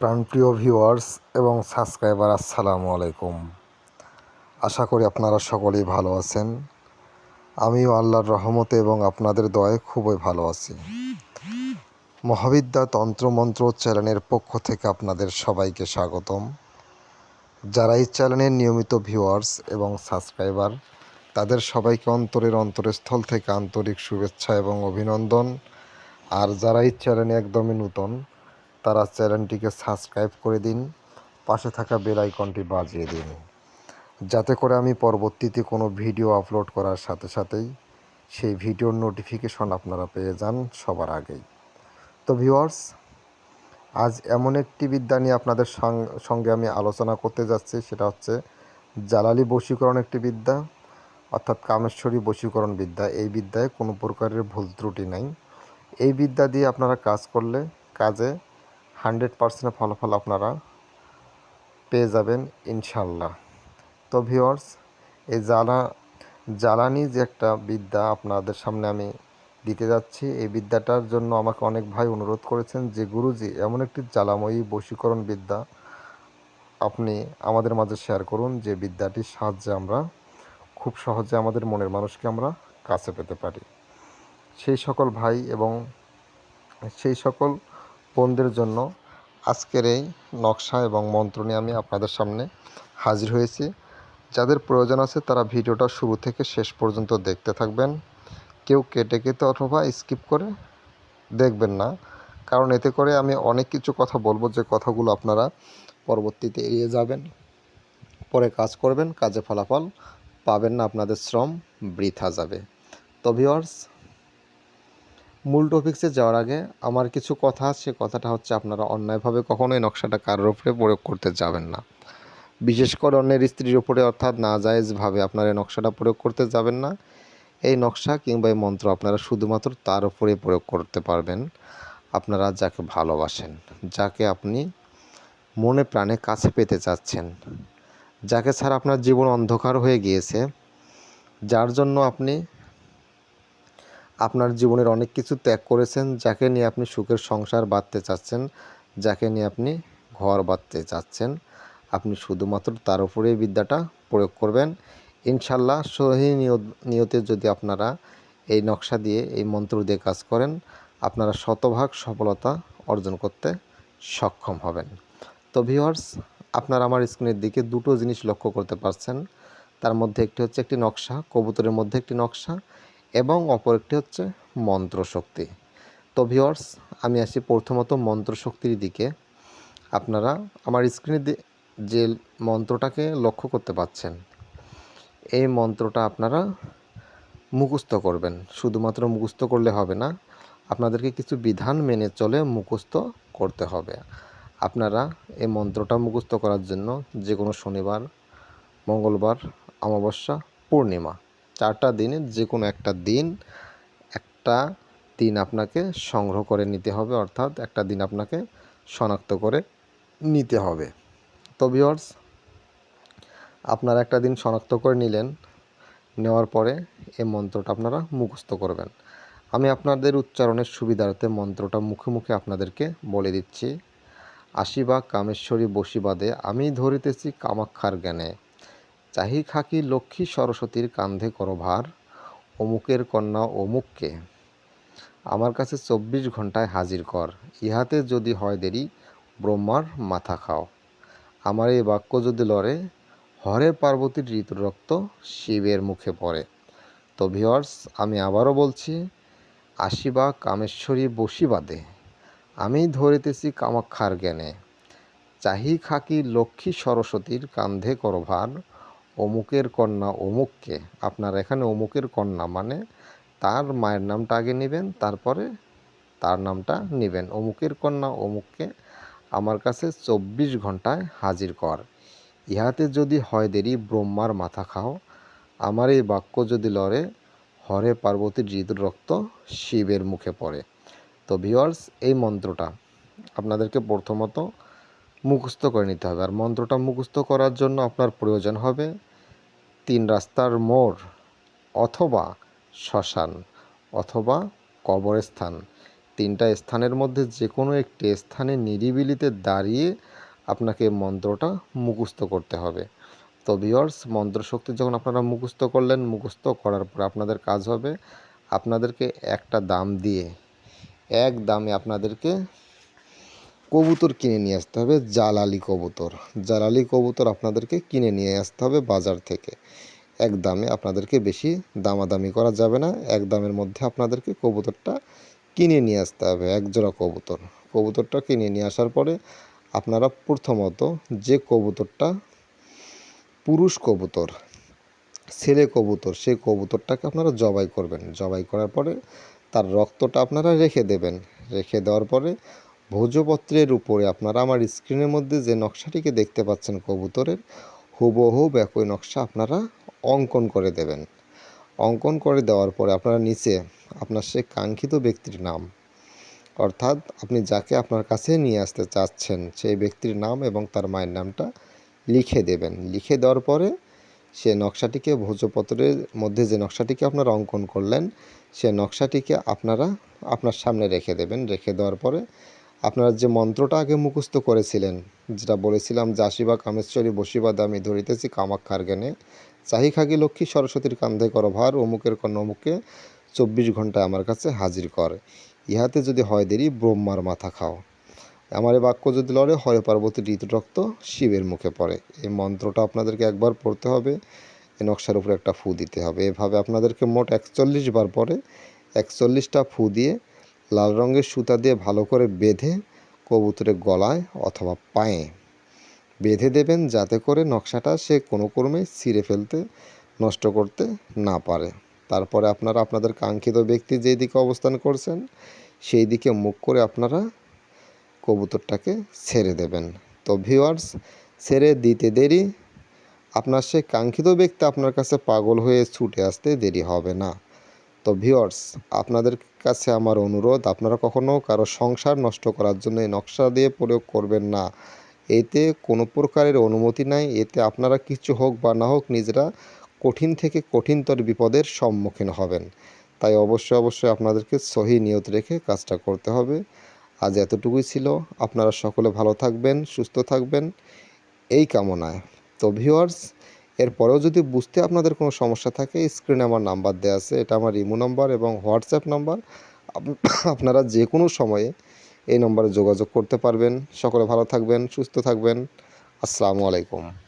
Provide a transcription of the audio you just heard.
প্রাণপ্রিয় ভিউয়ার্স এবং সাবস্ক্রাইবার আসসালামু আলাইকুম। আশা করি আপনারা সকলেই ভালো আছেন। আমিও আল্লাহর রহমতে এবং আপনাদের দয়ায় খুবই ভালো আছি। মহাবিদ্যা তন্ত্রমন্ত্র চ্যানেলের পক্ষ থেকে আপনাদের সবাইকে স্বাগতম। যারা এই চ্যানেলের নিয়মিত ভিউয়ার্স এবং সাবস্ক্রাইবার তাদের সবাইকে অন্তরের অন্তরস্থল থেকে আন্তরিক শুভেচ্ছা এবং অভিনন্দন। আর যারা এই চ্যানেলে একদমই নূতন তারা চ্যানেলটিকে সাবস্ক্রাইব করে দিন, পাশে থাকা বেল আইকনটি বাজিয়ে দিন। যাতে করে আমি পরবর্তীতে কোনো ভিডিও আপলোড করার সাথে সাথেই সেই ভিডিওর নোটিফিকেশন আপনারা পেয়ে যান সবার আগেই। তো ভিউয়ার্স, আজ এমন একটি বিদ্যা নিয়ে আপনাদের সঙ্গে আমি আলোচনা করতে যাচ্ছি। সেটা হচ্ছে জালালি বশীকরণ একটি বিদ্যা, অর্থাৎ কামেশ্বরী বশীকরণ বিদ্যা। এই বিদ্যায় কোনো প্রকারের ভুল ত্রুটি নাই। এই বিদ্যা দিয়ে আপনারা কাজ করলে, কাজে হান্ড্রেড পার্সেন্ট ফলাফল আপনারা পেয়ে যাবেন, ইনশাল্লাহ। তো ভিওর্স এই জ্বালা, জ্বালানি যে একটা বিদ্যা আপনাদের সামনে আমি দিতে যাচ্ছি, এই বিদ্যাটার জন্য আমাকে অনেক ভাই অনুরোধ করেছেন যে, গুরুজি, এমন একটি জ্বালাময়ী বশীকরণ বিদ্যা আপনি আমাদের মাঝে শেয়ার করুন, যে বিদ্যাটির সাহায্যে আমরা খুব সহজে আমাদের মনের মানুষকে আমরা কাছে পেতে পারি। সেই সকল ভাই এবং সেই সকল বোনদের জন্য আজকের এই নকশা এবং মন্ত্র নিয়ে আমি আপনাদের সামনে হাজির হয়েছি। যাদের প্রয়োজন আছে তারা ভিডিওটা শুরু থেকে শেষ পর্যন্ত দেখতে থাকবেন। কেউ কেটে কেটে অথবা স্কিপ করে দেখবেন না। কারণ এতে করে আমি অনেক কিছু কথা বলব, যে কথাগুলো আপনারা পরবর্তীতে এড়িয়ে যাবেন। পরে কাজ করবেন, কাজে ফলাফল পাবেন না, আপনাদের শ্রম বৃথা যাবে। তো ভিওয়ার্স মূল টপিক্সে যাওয়ার আগে আমার কিছু কথা সে কথাটা হচ্ছে আপনারা অন্যায়ভাবে কখনোই নকশাটা কারোর উপরে প্রয়োগ করতে যাবেন না। বিশেষ করে অন্যের স্ত্রীর উপরে অর্থাৎ নাজায়েজভাবে আপনারা এই নকশাটা প্রয়োগ করতে যাবেন না। এই নকশা কিংবা এই মন্ত্র আপনারা শুধুমাত্র তার উপরে প্রয়োগ করতে পারবেন। আপনারা যাকে ভালোবাসেন, যাকে আপনি মনে প্রাণে কাছে পেতে চাচ্ছেন, যাকে ছাড়া আপনার জীবন অন্ধকার হয়ে গিয়েছে, যার জন্য আপনি আপনার জীবনের অনেক কিছু ত্যাগ করেছেন, যাকে নিয়ে আপনি সুখের সংসার বাঁধতে চাচ্ছেন, যাকে নিয়ে আপনি ঘর বাঁধতে চাচ্ছেন। আপনি শুধুমাত্র তার উপরে এই বিদ্যাটা প্রয়োগ করবেন। ইনশাল্লাহ সহি নিয়তে যদি আপনারা এই নকশা দিয়ে, এই মন্ত্র দিয়ে কাজ করেন, আপনারা শতভাগ সফলতা অর্জন করতে সক্ষম হবেন। তো ভিওয়ার্স আপনারা আমার স্ক্রিনের দিকে দুটো জিনিস লক্ষ্য করতে পারছেন। তার মধ্যে একটি হচ্ছে একটি নকশা, কবুতরের মধ্যে একটি নকশা এবং অপর একটি হচ্ছে মন্ত্রশক্তি। তো ভিওয়ার্স আমি আসি প্রথমত মন্ত্রশক্তির দিকে। আপনারা আমার স্ক্রিনে যে মন্ত্রটাকে লক্ষ্য করতে পাচ্ছেন, এই মন্ত্রটা আপনারা মুখস্থ করবেন। শুধুমাত্র মুখস্থ করলে হবে না, আপনাদেরকে কিছু বিধান মেনে চলে মুখস্থ করতে হবে। আপনারা এই মন্ত্রটা মুখস্থ করার জন্য যে কোনো শনিবার, মঙ্গলবার, অমাবস্যা, পূর্ণিমা চারটা দিনের যে কোনো একটা দিন একটা দিন আপনাকে সংগ্রহ করে নিতে হবে, অর্থাৎ একটা দিন আপনাকে শনাক্ত করে নিতে হবে। তো ভিওর্স আপনারা একটা দিন শনাক্ত করে নিলেন, নেওয়ার পরে এই মন্ত্রটা আপনারা মুখস্থ করবেন। আমি আপনাদের উচ্চারণের সুবিধার্থে মন্ত্রটা মুখে মুখে আপনাদেরকে বলে দিচ্ছি। আশিবা কামেশ্বরী বসিবাদে, আমি ধরিতেছি কামাক্ষার জ্ঞানে। চাহি খাকি লক্ষ্মী সরস্বতীর কান্ধে করো ভার, অমুকের কন্যা অমুককে। আমার কাছে চব্বিশ ঘন্টায় হাজির কর, ইহাতে যদি হয় দেরি, ব্রহ্মার মাথা খাও। আমার এই বাক্য যদি লড়ে, হরে পার্বতীর ঋতুর রক্ত শিবের মুখে পড়ে। তো ভিওয়ার্স আমি আবারও বলছি আশিবা কামেশ্বরী বসিবাদে। আমি ধরিতেছি কামাক্ষার জ্ঞানে। চাহি খাকি লক্ষ্মী সরস্বতীর কান্ধে করো ভার অমুকের কন্যা অমুককে। আপনার এখানে অমুকের কন্যা মানে তার মায়ের নামটা আগে নেবেন, তারপরে তার নামটা নেবেন। অমুকের কন্যা অমুককে আমার কাছে চব্বিশ ঘন্টায় হাজির কর। ইহাতে যদি হয় দেরি ব্রহ্মার মাথা খাও। আমার এই বাক্য যদি লড়ে, হরে পার্বতীর হৃদ রক্ত শিবের মুখে পড়ে। তো ভিওয়ার্স এই মন্ত্রটা আপনাদেরকে প্রথমত মুখস্থ করে নিতে হবে। আর মন্ত্রটা মুখস্থ করার জন্য আপনার প্রয়োজন হবে তিন রাস্তার মোড় অথবা শ্মশান অথবা কবরস্থান। তিনটা স্থানের মধ্যে যে কোনো একটি স্থানে নিরিবিলিতে দাঁড়িয়ে আপনাকে মন্ত্রটা মুখস্থ করতে হবে। তো ভিওর্স মন্ত্রশক্তি যখন আপনারা মুখস্থ করলেন, মুখস্থ করার পর আপনাদের কাজ হবে আপনাদেরকে একটা দাম দিয়ে, এক দামে আপনাদেরকে কবুতর কিনে নিয়ে আসতে হবে, জালালি কবুতর। জালালি কবুতর আপনাদেরকে কিনে নিয়ে আসতে হবে বাজার থেকে। এক দামে আপনাদেরকে বেশি দামাদামি করা যাবে না, এক দামের মধ্যে আপনাদেরকে কবুতরটা কিনে নিয়ে আসতে হবে এক জোড়া কবুতর। কবুতরটা কিনে নিয়ে আসার পরে আপনারা প্রথমত যে কবুতরটা পুরুষ কবুতর, ছেলে কবুতর, সেই কবুতরটাকে আপনারা জবাই করবেন। জবাই করার পরে তার রক্তটা আপনারা রেখে দেবেন। রেখে দেওয়ার পরে ভোজপত্রের উপরে আপনারা আমার স্ক্রিনের মধ্যে যে নকশাটিকে দেখতে পাচ্ছেন কবুতরের, হুবহু একই নকশা আপনারা অঙ্কন করে দেবেন। অঙ্কন করে দেওয়ার পরে আপনারা নিচে আপনার সে কাঙ্ক্ষিত ব্যক্তির নাম, অর্থাৎ আপনি যাকে আপনার কাছে নিয়ে আসতে চাচ্ছেন সেই ব্যক্তির নাম এবং তার মায়ের নামটা লিখে দেবেন। লিখে দেওয়ার পরে সে নকশাটিকে, ভোজপত্রের মধ্যে যে নকশাটিকে আপনারা অঙ্কন করলেন, সে নকশাটিকে আপনারা আপনার সামনে রেখে দেবেন। রেখে দেওয়ার পরে আপনারা যে মন্ত্রটা আগে মুখস্থ করেছিলেন, যেটা বলেছিলাম আশিবা কামেশ্বরী বসিবা দামি ধরিতেছি কামাক্ষার জ্ঞানে চাহি খাগি লক্ষ্মী সরস্বতীর কান্ধে কর ভার অমুকের কন্যা অমুকে চব্বিশ ঘন্টায় আমার কাছে হাজির কর। ইহাতে যদি হয় দেরি, ব্রহ্মার মাথা খাও। আমার এই বাক্য যদি লড়ে, হয় পার্বতী রক্ত শিবের মুখে পড়ে। এই মন্ত্রটা আপনাদেরকে একবার পড়তে হবে। এই নকশার উপরে একটা ফু দিতে হবে। এভাবে আপনাদেরকে মোট একচল্লিশ বার পরে একচল্লিশটা ফু দিয়ে লাল রঙের সুতা দিয়ে ভালো করে বেঁধে কবুতরের গলায় অথবা পায়ে বেঁধে দেবেন যাতে করে নকশাটা সে কোনো ক্রমে ছিঁড়ে ফেলতে, নষ্ট করতে না পারে। তারপরে আপনারা আপনাদের কাঙ্ক্ষিত ব্যক্তি যেই দিকে অবস্থান করছেন সেই দিকে মুখ করে আপনারা কবুতরটাকে ছেড়ে দেবেন। তো ভিউয়ার্স, ছেড়ে দিতে দেরি। আপনার সে কাঙ্ক্ষিত ব্যক্তি আপনার কাছে পাগল হয়ে ছুটে আসতে দেরি হবে না। তো ভিউয়ার্স আপনাদের কাছে আমার অনুরোধ, আপনারা কখনো কারও সংসার নষ্ট করার জন্য এই নকশা দিয়ে প্রয়োগ করবেন না। এতে কোনো প্রকারের অনুমতি নাই, এতে আপনারা কিছু হোক বা না হোক নিজেরা কঠিন থেকে কঠিনতর বিপদের সম্মুখীন হবেন। তাই অবশ্যই অবশ্যই আপনাদেরকে সহি নিয়ত রেখে কাজটা করতে হবে। আজ এতটুকুই ছিল। আপনারা সকলে ভালো থাকবেন, সুস্থ থাকবেন। এই কামনায়। তো ভিউয়ার্স এরপরেও যদি বুঝতে আপনাদের কোনো সমস্যা থাকে স্ক্রিনে আমার নাম্বার দেওয়া আছে, এটা আমার ইমো নাম্বার এবং হোয়াটসঅ্যাপ নাম্বার আপনারা যে কোনো সময়ে এই নম্বরে যোগাযোগ করতে পারবেন। সকলে ভালো থাকবেন, সুস্থ থাকবেন। আসসালামু আলাইকুম।